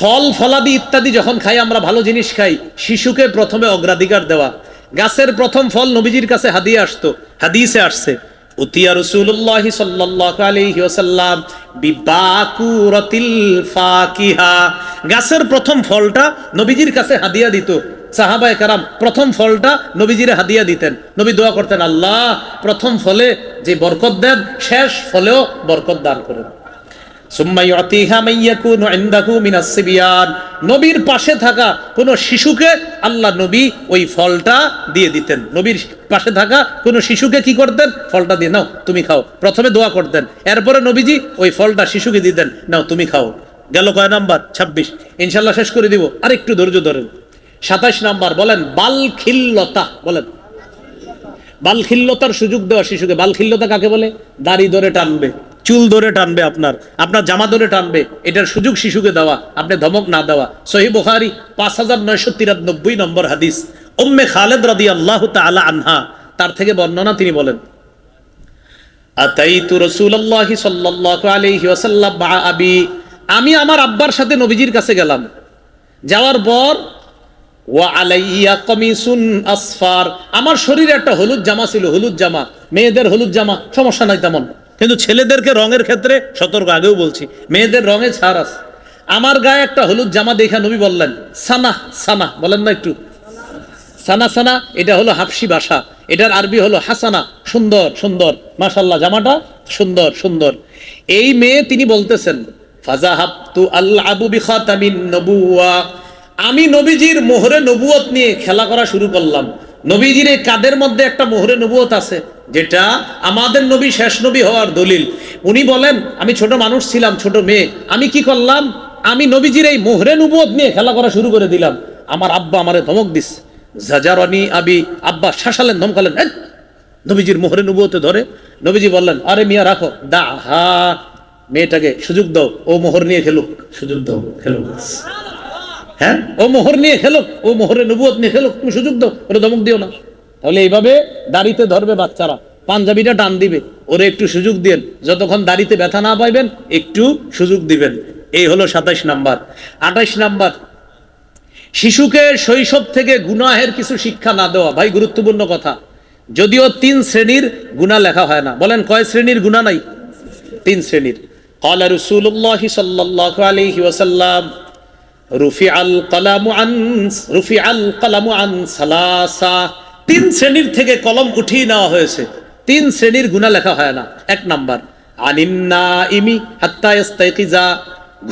ফল, ফলাদি ইত্যাদি যখন খাই, আমরা ভালো জিনিস খাই, শিশুকে প্রথমে অগ্রাধিকার দেওয়া। গাছের প্রথম ফল নবীজির কাছে হাদিয়ে আসতো, হাদিসে আসছে, উতিয়া রসুল্লাহ সাল্লাহ আলাইহি ওয়াসাল্লাম বিবাকুরাতিল ফাকিহা। গাছের প্রথম ফলটা নবীজির কাছে হাদিয়া দিত। সাহাবায়ে কারাম প্রথম ফলটা নবীজিরে হাদিয়া দিতেন। নবী দোয়া করতেন, আল্লাহ, প্রথম ফলে যে বরকত দেন, শেষ ফলেও বরকত দান করেন। নবীর পাশে থাকা কোন শিশুকে আল্লাহ নবী ওই ফলটা দিয়ে দিতেন। নবীর পাশে থাকা কোন শিশুকে কি করতেন? ফলটা দিয়ে, নাও, তুমি খাও। প্রথমে দোয়া করতেন। এরপরে নবীজি ওই ফলটা শিশুকে দিতেন, নাও, তুমি খাও। গেল কয় নাম্বার? ছাব্বিশ। ইনশাল্লাহ শেষ করে দিব। আর একটু ধৈর্য ধরেন। সাতাশ নাম্বার, বলেন বালখিল্লতা বলেন। বালখিল্যতার সুযোগ দেওয়া শিশুকে। বালখিল্যতা কাকে বলে? দাড়ি ধরে টানবে। চুল ধরে টানবে আপনার আপনার জামা ধরে টানবে, এটার সুযোগ শিশুকে দেওয়া, আপনি ধমক না দেওয়া। সহি বুখারি পাঁচ হাজার নয়শো তিরানব্বই নম্বর হাদিস। উম্মে খালেদ রাদি আল্লাহ তালা আনহা, তার থেকে বর্ণনা তিনি বলেন আমি আমার আব্বার সাথে নবীজির কাছে গেলাম। যাওয়ার পর আমার শরীরে একটা হলুদ জামা ছিল, হলুদ জামা, মেয়েদের হলুদ জামা, সমস্যা নাই তেমন। কিন্তু ছেলেদেরকে রঙের ক্ষেত্রে সতর্ক, আগেও বলছি, মেয়েদের রঙে ছাড় আছে। আমার গায়ে একটা হলুদ জামা দেখা নবী বললেন সানা সানা বলেন না একটু। সানা সানা এটা হলো হাফসি ভাষা, এটার আরবি হলো হাসানা, সুন্দর সুন্দর মাশাল্লাহ জামাটা সুন্দর সুন্দর। এই মেয়ে তিনি বলতেছেন, ফাজাহাবতু আল্লাহ আবু নবুয়া আমি নবীজির মোহরে নবুয়ত নিয়ে খেলা করা শুরু করলাম। নবীজির এই কাদের মধ্যে একটা মোহরে নবুয়ত আছে। যেটা আমাদের নবী শেষ নবী হওয়ার দলিল। উনি বলেন আমি ছোট মানুষ ছিলাম ছোট মেয়ে। আমি কি করলাম? আমি নবীজির এই মোহরে নবুয়ত নিয়ে খেলা করা শুরু করে দিলাম। আমার আব্বা আমারে ধমক দিস। জাজারনি আবি আব্বা শাসালেন ধমকালেন "এই, নবীজির মোহরে নবুয়তে ধরে। নবীজি বললেন আরে মিয়া রাখো। দা হা মেয়েটাকে সুযোগ দাও। ও মোহর নিয়ে খেলুক। সুযোগ দাও খেলুক। হ্যাঁ? ও মোহর নিয়ে খেলুক। ও মোহরে নবুয়ত নিয়ে খেলুক। তুমি সুযোগ দাও। ওরে ধমক দিও না। তাহলে এইভাবে দাড়িতে ধরবে বাচ্চারা পাঞ্জাবিটা টান দিবে ওরে একটু সুযোগ দিন যতক্ষণ দাড়িতে ব্যথা না পাইবেন একটু সুযোগ দিবেন এই হলো সাতাইশ নাম্বার আঠাইশ নাম্বার শিশুকে শৈশব থেকে গুনাহের কিছু শিক্ষা না দেওয়া ভাই গুরুত্বপূর্ণ কথা যদিও তিন শ্রেণীর গুণা লেখা হয় না বলেন কয় শ্রেণীর গুণা নাই তিন শ্রেণীর قال رسول الله صلى الله عليه وسلم رفع القلم عن رفع القلم عن ثلاثه তিন শ্রেণির থেকে কলম উঠিয়ে নেওয়া হয়েছে। তিন শ্রেণির গুণা লেখা হয় না। এক নাম্বার আনিন্না ইমি হাত্তা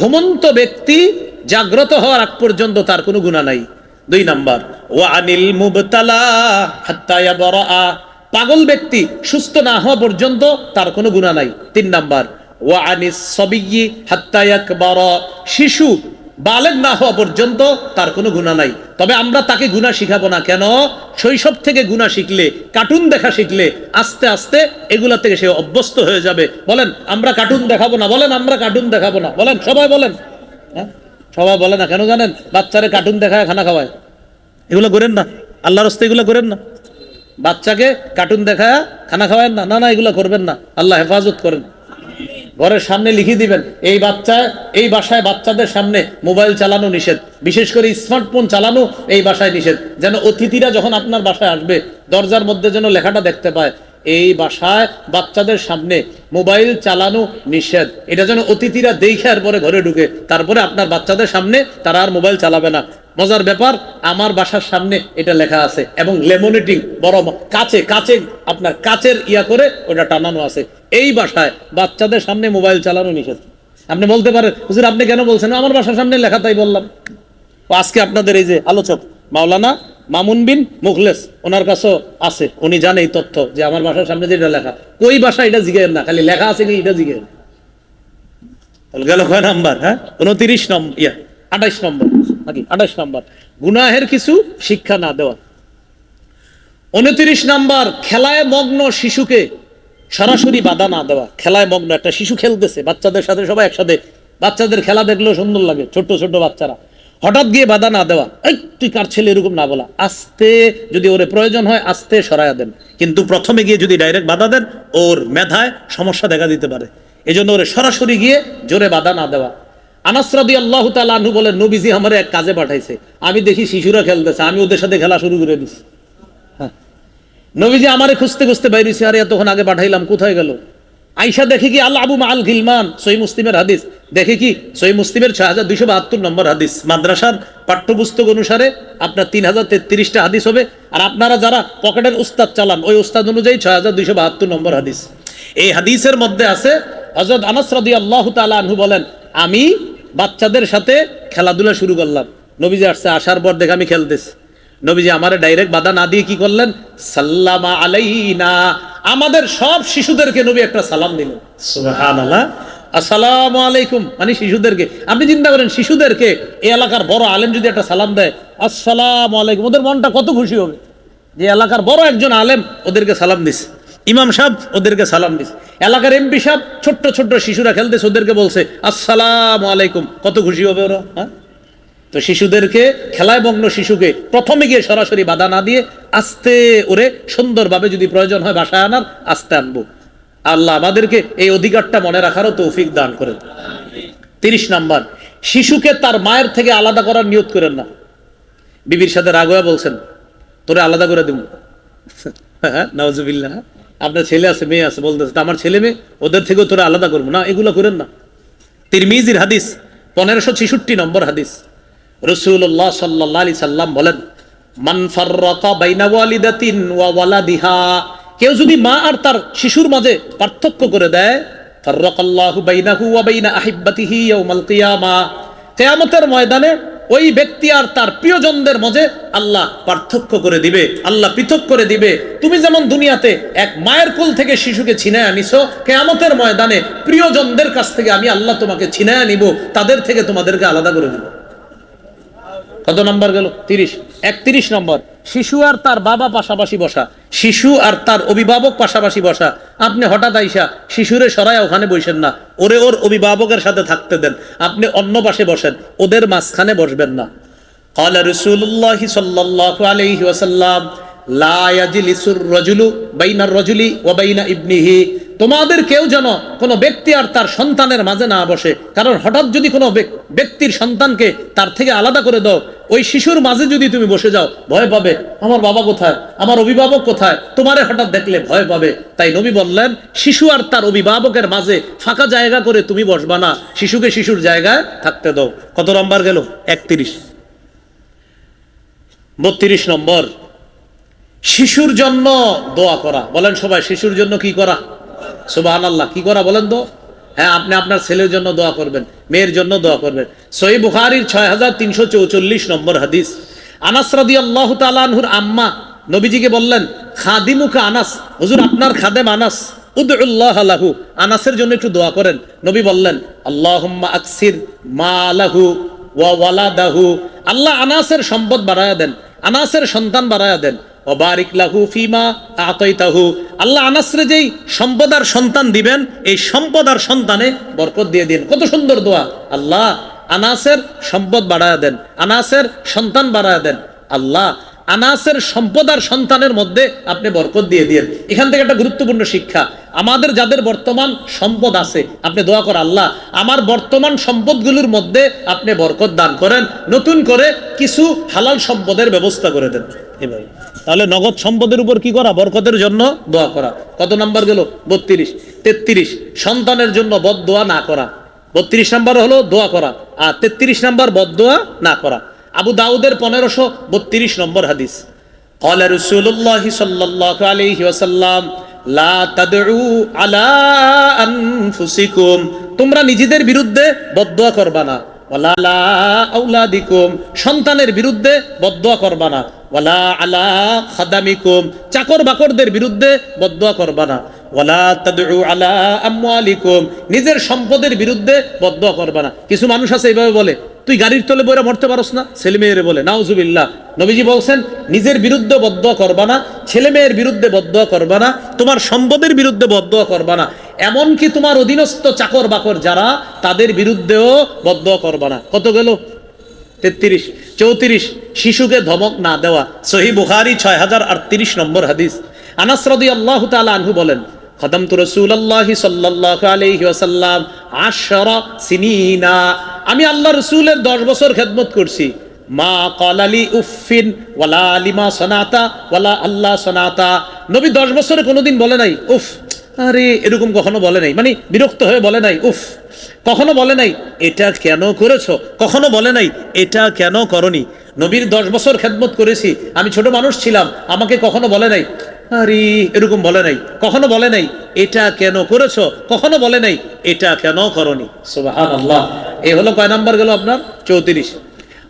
ঘুমন্ত ব্যক্তি জাগ্রত হওয়ার আগ পর্যন্ত তার কোনো গুণা নাই। দুই নাম্বার ও আনিল মুবতালা হাত্তা ইয়াবরা পাগল ব্যক্তি সুস্থ না হওয়া পর্যন্ত তার কোনো গুণা নাই। তিন নাম্বার ও আনিস সবিয়ি হাত্তা ইয়াকবারা। শিশু বালেগ না হওয়া পর্যন্ত তার কোনো গুণা নাই। তবে আমরা তাকে গুণা শিখাবো না। কেন? শৈশব থেকে গুণা শিখলে কার্টুন দেখা শিখলে, আস্তে আস্তে এগুলা থেকে সে অভ্যস্ত হয়ে যাবে। বলেন, আমরা কার্টুন দেখাবো না? বলেন, আমরা কার্টুন দেখাবো না। বলেন, সবাই বলেন। হ্যাঁ? সবাই বলে না। কেন জানেন? বাচ্চারে কার্টুন দেখায়, খানা খাওয়ায়। এগুলো করেন না। আল্লাহর হস্তে এগুলো করেন না। বাচ্চাকে কার্টুন দেখায়, খানা খাওয়ায় না। না না, এগুলো করবেন না। আল্লাহ হেফাজত করেন। ঘরের সামনে লিখে দিবেন, এই বাচ্চা, এই বাসায় বাচ্চাদের সামনে মোবাইল চালানো নিষেধ। বিশেষ করে স্মার্টফোন চালানো এই বাসায় নিষেধ। যেন অতিথিরা যখন আপনার বাসায় আসবে, দরজার মধ্যে যেন লেখাটা দেখতে পায়, এই বাসায় বাচ্চাদের সামনে মোবাইল চালানো নিষেধ। এটা যেন অতিথিরা দেখে আর পরে ঘরে ঢুকে, তারপরে আপনার বাচ্চাদের সামনে তারা আর মোবাইল চালাবে না। মজার ব্যাপার, আমার বাসার সামনে এটা লেখা আছে, এবং লেমোনেটিং বড় কাছে কাচে, আপনার কাচের ইয়া করে ওটা টানানো আছে। এই বাসায় বাচ্চাদের সামনে মোবাইল চালানো নিষেধ। আপনি বলতে পারেন, হুজুর, আপনি কেন বলছেন? আমার বাসার সামনে লেখা তাই বললাম। আজকে আপনাদের এই যে আলোচক, মাওলানা মামুন বিন মুখলেস, ওনার কাছেও আছে। উনি জানে এই তথ্য যে আমার বাসার সামনে যেটা লেখা। কই বাসা এটা জিগেন না, খালি লেখা আছে কি এটা জিগেন গেল কয় নাম্বার হ্যাঁ? উনতিরিশ নম্বর ইয়া আঠাইশ নম্বর, নাকি? আঠাইশ নম্বর। গুনাহের কিছু শিক্ষা না দেওয়া। উনতিরিশ নাম্বার, খেলায় মগ্ন শিশুকে সরাসরি বাধা না দেওয়া। খেলায় মগ্ন একটা শিশু খেলতেছে, বাচ্চাদের সাথে সবাই একসাথে। বাচ্চাদের খেলা দেখলেও সুন্দর লাগে, ছোট্ট ছোট্ট বাচ্চারা। হঠাৎ গিয়ে বাধা না দেওয়া, এই, তুই কার ছেলে? এরকম না বলা। আস্তে যদি ওরে প্রয়োজন হয়, আস্তে সরাইয়া দেন। কিন্তু প্রথমে গিয়ে যদি ডাইরেক্ট বাধা দেন, ওর মেধায় সমস্যা দেখা দিতে পারে। এই জন্য ওরে সরাসরি গিয়ে জোরে বাধা না দেওয়া। আনাসরাদি আল্লাহ তালু বলেন, নবীজি আমার এক কাজে পাঠাইছে। আমি দেখি শিশুরা খেলতেছে, আমি ওদের সাথে খেলা শুরু করে হ্যাঁ। নবীজি আমারে খুঁজতে খুঁজতে বাইরেছি আরে এতক্ষণ আগে পাঠাইলাম, কোথায় গেল? আইসা দেখে কি আল্লাহ আবু মাল গিলমান সই মুসলিমের হাদিস? দেখে কি সই মুসলিমের ছয় হাজার দুইশো বাহাত্তর নম্বর হাদিস? মাদ্রাসার পাঠ্যপুস্তক অনুসারে আপনার তিন হাজার তেত্রিশটা হাদিস হবে, আর আপনারা যারা পকেটের উস্তাদ চালান, ওই উস্তাদ অনুযায়ী ছয় হাজার দুইশো বাহাত্তর নম্বর হাদিস। এই হাদিসের মধ্যে আছে হজরত আনাস রাদি আল্লাহ তালা বলেন, আমি বাচ্চাদের সাথে খেলাধুলা শুরু করলাম। নবীজি আসছে, আসার পর দেখে আমি খেলতেছি। নবীজি আমারে ডাইরেক্ট বাধা না দিয়ে কি করলেন? সাল্লামা আলাইনা। আমাদের সব শিশুদেরকে নবী একটা সালাম দিলেন। সুবহানাল্লাহ। আসসালামু আলাইকুম। মানে শিশুদেরকে। আপনি চিন্তা করেন, শিশুদেরকে এই এলাকার বড় আলেম যদি একটা সালাম দেয়, আসসালামু আলাইকুম, ওদের মনটা কত খুশি হবে? যে এলাকার বড় একজন আলেম ওদেরকে সালাম দিস ইমাম সাহেব ওদেরকে সালাম দিস এলাকার এমপি সাহেব ছোট্ট ছোট্ট শিশুরা খেলতেছে, ওদেরকে বলছে, আসসালামু আলাইকুম। কত খুশি হবে ওরা হ্যাঁ? তো শিশুদেরকে খেলায় মগ্ন শিশুকে প্রথমে গিয়ে সরাসরি বাধা না দিয়ে আস্তে ওরে সুন্দরভাবে যদি প্রয়োজন হয় বাসায় আনার, আস্তে আনব। আল্লাহ আমাদেরকে এই অধিকারটা মনে রাখারও তৌফিক দান করেন। তিরিশ নাম্বার, শিশুকে তার মায়ের থেকে আলাদা করার নিয়ত করেন না। বিবির সাথে রাগোয়া বলছেন, তোরে আলাদা করে দিব? হ্যাঁ নওয়াজুবিল্লাহ আপনার ছেলে আছে, মেয়ে আছে, বলতেছে আমার ছেলে মেয়ে, ওদের থেকেও তোরা আলাদা করব। না, এগুলো করেন না। তিরমিজির হাদিস, পনেরোশো ছেষট্টি নম্বর হাদিস। রসুল্লাহ সাল্লাম বলেন কেউ যদি মা আর তার শিশুর মাঝে পার্থক্য করে ময়দানে ওই ব্যক্তি আর তার প্রিয়জনদের মাঝে আল্লাহ পার্থক্য করে দিবে, আল্লাহ পৃথক করে দিবে। তুমি যেমন দুনিয়াতে এক মায়ের কোল থেকে শিশুকে ছিনায় আনিছো, কেয়ামতের ময়দানে প্রিয়জনদের কাছ থেকে আমি আল্লাহ তোমাকে ছিনায় নিব তাদের থেকে তোমাদেরকে আলাদা করে দিব। কত নম্বর গেল তিরিশ একত্রিশ নম্বর শিশু আর তার বাবা পাশাপাশি বসা শিশু আর তার অভিভাবক পাশাপাশি বসা আপনি হঠাৎ আইসা শিশুরে সরাই ওখানে বসেন না ওরে ওর অভিভাবকের সাথে থাকতে দেন আপনি অন্য পাশে বসেন ওদের মাঝখানে বসবেন না قال رسول الله صلى الله عليه وسلم তোমাদের কেউ যেন কোনো ব্যক্তি আর তার সন্তানের মাঝে না বসে, কারণ হঠাৎ যদি কোনো ব্যক্তির সন্তানকে তার থেকে আলাদা করে দাও, ওই শিশুর মাঝে যদি তুমি বসে যাও, ভয় পাবে, আমার বাবা কোথায়? আমার অভিভাবক কোথায়? তোমারে হঠাৎ দেখলে ভয় পাবে। তাই নবী বললেন, শিশু আর তার অভিভাবকের মাঝে ফাঁকা জায়গা করে তুমি বসবা না, শিশুকে শিশুর জায়গায় থাকতে দাও। কত নম্বর গেল? একত্রিশ। বত্রিশ নম্বর। শিশুর জন্য দোয়া করা। বলেন সবাই, শিশুর জন্য কি করা? সুবাহান আল্লাহ কি করা বলেন তো? হ্যাঁ আপনি আপনার ছেলের জন্য দোয়া করবেন, মেয়ের জন্য দোয়া করবেন। সই বুখারির ছয় হাজার তিনশো চৌচল্লিশ নম্বর হাদিস। আনাস রাদি আল্লাহ তালানহুর আম্মা নবীজিকে বললেন খাদিমুখা আনাস। হুজুর, আপনার খাদেম আনাস। উদ্লাহ আলাহু আনাসের জন্য একটু দোয়া করেন। নবী বললেন আল্লাহ আকসির মা আলাহু ওয়া ওয়ালাদাহু। আল্লাহ আনাসের সম্পদ বাড়ায়া দেন, আনাসের সন্তান বাড়ায়া দেন। অবারিক লাহু ফিমা আতাইতাহু। আল্লাহ আনাসরে যেই সম্পদ আর সন্তান দিবেন, এই সম্পদ আর সন্তানে বরকত দিয়ে দিন। কত সুন্দর দোয়া। আল্লাহ আনাসের সম্পদ বাড়ায় দেন, আনাসের সন্তান বাড়ায় দেন। আল্লাহ আনাসের সম্পদ আর সন্তানের মধ্যে আপনি বরকত দিয়ে দিয়েন। এখান থেকে একটা গুরুত্বপূর্ণ শিক্ষা। আমাদের যাদের বর্তমান সম্পদ আছে, আপনি দোয়া কর আল্লাহ, আমার বর্তমান সম্পদগুলোর মধ্যে আপনি বরকত দান করেন। নতুন করে কিছু হালাল সম্পদের ব্যবস্থা করে দেন। এভাবে তাহলে নগদ সম্পদের উপর কি করা? বরকতের জন্য দোয়া করা। কত নাম্বার গেল? বত্রিশ, তেত্রিশ। সন্তানের জন্য বদ দোয়া না করা। বত্রিশ নাম্বার হলো দোয়া করা। আর তেত্রিশ নাম্বার বদ দোয়া না করা। আবু দাউদের পনেরোশো বত্রিশ নম্বর হাদিস قال رسول الله صلى الله عليه وسلم لا تدعوا على انفسكم তোমরা নিজেদের বিরুদ্ধে বদদোয়া করবা না ওয়ালা আলা আউলাদিকুম সন্তানের বিরুদ্ধে বদদোয়া করবা না ওয়ালা আলা খাদামিকুম চাকর বাকরদের বিরুদ্ধে বদদোয়া করবা না ওয়ালা তাদউ আলা আমওয়ালিকুম নিজের সম্পদের বিরুদ্ধে বদদোয়া করবা না কিছু মানুষ আছে এইভাবে বলে তুই গাড়ির তলে বইরা মরতে পারস না? ছেলে মেয়েরে বলে, নাউজুবিল্লাহ। নবীজি বলছেন, নিজের বিরুদ্ধে বদদোয়া করবা না, ছেলে মেয়ের বিরুদ্ধে বদদোয়া করবা না, তোমার সম্পদের বিরুদ্ধে বদদোয়া করবা না। এমনকি তোমার অধীনস্থ চাকর বাকর যারা, তাদের বিরুদ্ধেও বদ্ধ করবা না। কত গেল? তেত্রিশ, চৌত্রিশ, শিশুকে ধমক না দেওয়া। সহি বুখারি ছয় হাজার আটত্রিশ নম্বর হাদিস। আনাস রদি আল্লাহ তালা আনহু বলেন খদমতু সিনিনা। আমি আল্লাহ রসুলের দশ বছর খেদমত করছি। মা উফিন ওয়ালা সনাতা ওয়ালা আল্লাহ সনাতা। নবী দশ বছরে কোনোদিন বলে নাই, উফ, আরে এরকম কখনো বলে নাই। মানে বিরক্ত হয়ে বলে নাই, উফ, কখনো বলে নাই, এটা কেন করেছ? কখনো বলে নাই, এটা কেন করনি? নবীর দশ বছর খেদমত করেছি। আমি ছোট মানুষ ছিলাম, আমাকে কখনো বলে নাই আরে, এরকম বলে নাই। কখনো বলে নাই, এটা কেন করেছ? কখনো বলে নাই, এটা কেন করনি? সুবাহান আল্লাহ এ হলো কয় নাম্বার গেল আপনার? চৌত্রিশ।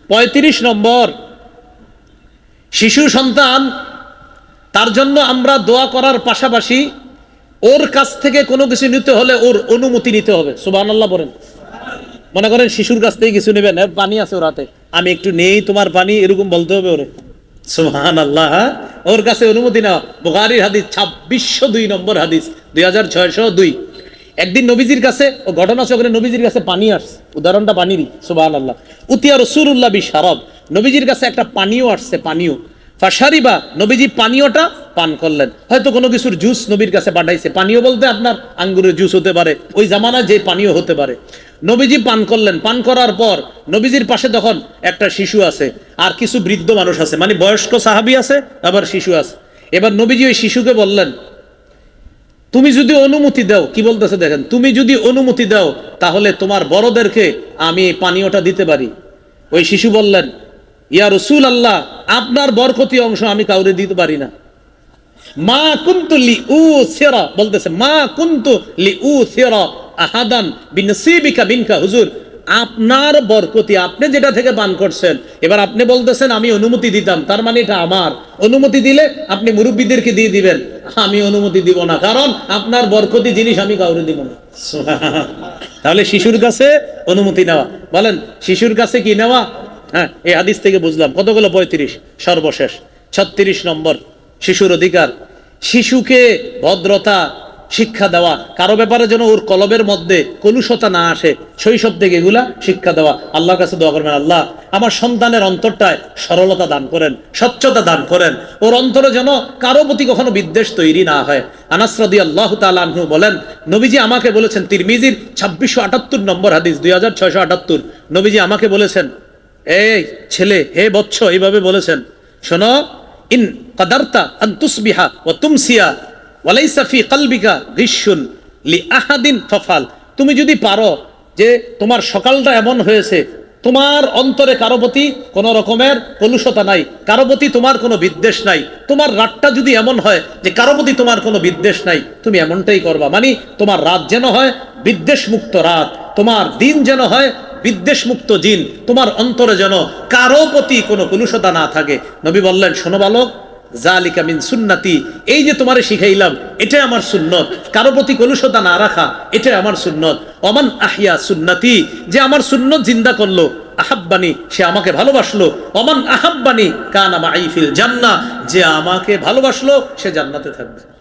পঁয়ত্রিশ নম্বর। শিশু সন্তান, তার জন্য আমরা দোয়া করার পাশাপাশি ওর কাছ থেকে কোনো কিছু নিতে হলে ওর অনুমতি নিতে হবে। সুবাহ আল্লাহ বলেন। মনে করেন শিশুর কাছ থেকে কিছু নেবেন পানি আছে ওর হাতে। আমি একটু নেই তোমার পানি, এরকম বলতে হবে ওরে। সুবহান আল্লাহ? ওর কাছে অনুমতি নেওয়া বোহারির হাদিস ছাব্বিশশো দুই নম্বর হাদিস, দুই হাজার ছয়শো দুই। একদিন নবীজির কাছে, ও ঘটনা চক্রে নবীজির কাছে পানি আসছে। উদাহরণটা পানিরই সুবাহ আল্লাহ উতিয়া রসুল্লাহ বি সারব নবীজির কাছে একটা পানীয় আসছে পানীয় ফাশারিবা, নবীজি পানীয়টা পান করলেন। হয়তো কোনো কিছুর জুস নবীর কাছে পাঠাইছে। পানীয় বলতে আপনার আঙ্গুরের জুস হতে পারে, ওই জামানায় যে পানীয় হতে পারে। নবীজি পান করলেন। পান করার পর নবীজির পাশে তখন একটা শিশু আছে, আর কিছু বৃদ্ধ মানুষ আছে মানে বয়স্ক সাহাবি আছে, আবার শিশু আছে। এবার নবীজি ওই শিশুকে বললেন, তুমি যদি অনুমতি দাও, কি বলতেছে দেখেন, তুমি যদি অনুমতি দাও, তাহলে তোমার বড়দেরকে আমি পানীয়টা দিতে পারি। ওই শিশু বললেন ইয়া রসুল আল্লাহ আপনার বরকতি অংশ আমি কাউরে দিতে পারি না। মা কুন্তু লি উ সেরা, বলতেছে, মা কুন্তু লি উ সেরা আহাদান বিনসিবিকা বিনকা। হুজুর, আপনার বরকতি, আপনি যেটা থেকে পান করছেন, এবার আপনি বলতেছেন, আমি অনুমতি দিতাম, তার মানে এটা আমার। অনুমতি দিলে আপনি মুরব্বীদেরকে দিয়ে দিবেন, আমি অনুমতি দিব না, কারণ আপনার বরকতি জিনিস আমি কাউরে দিব না। তাহলে শিশুর কাছে অনুমতি নেওয়া। বলেন, শিশুর কাছে কি নেওয়া? হ্যাঁ এই হাদিস থেকে বুঝলাম। কতগুলো? পঁয়ত্রিশ। সর্বশেষ। ছত্রিশ নম্বর। শিশুর অধিকার। শিশুকে ভদ্রতা, শিক্ষা দেওয়া। কারও ব্যাপারে যেন ওর কলবের মধ্যে কলুষতা না আসে, শৈশব থেকে এগুলা শিক্ষা দেওয়া। আল্লাহর কাছে দোয়া করবেন, আল্লাহ, আমার সন্তানের অন্তরটায় সরলতা দান করেন, স্বচ্ছতা দান করেন। ওর অন্তরে যেন কারও প্রতি কখনো বিদ্বেষ তৈরি না হয়। আনাসরাদি আল্লাহ তালু বলেন, নবীজি আমাকে বলেছেন, তিরমিজির ছাব্বিশশো আটাত্তর নম্বর হাদিস, দুই হাজার ছয়শো আটাত্তর। নবীজি আমাকে বলেছেন এই ছেলে, হে বৎস, এইভাবে বলেছেন। শোনো, ইন কাদারতা আন তুসবিহা ও তুমসিয়া কলবিকা লি আহাদিন ফফাল। তুমি যদি পারো যে তোমার সকালটা এমন হয়েছে, তোমার অন্তরে কারও প্রতি কোনো রকমের কলুষতা নাই, কারও প্রতি তোমার কোনো বিদ্বেষ নাই, তোমার রাতটা যদি এমন হয় যে কারও প্রতি তোমার কোনো বিদ্বেষ নাই, তুমি এমনটাই করবা। মানে তোমার রাত যেন হয় বিদ্বেষ মুক্ত রাত, তোমার দিন যেন হয় বিদ্বেষ মুক্ত জিন, তোমার অন্তরে যেন কারও প্রতি কোনো কলুষতা না থাকে। নবী বললেন, শোনো বালক জালিকা মিন সুন্নাতি, এই যে তোমারে শিখাইলাম, এটাই আমার সুন্নত। কারও প্রতি কলুষতা না রাখা, এটাই আমার সুন্নত। অমান আহিয়া সুন্নাতি, যে আমার সুন্নত জিন্দা করল, আহাব্বানি, সে আমাকে ভালোবাসলো। অমান আহাব্বানি কান আমা আইফিল জান্না যে আমাকে ভালোবাসলো, সে জান্নাতে থাকবে।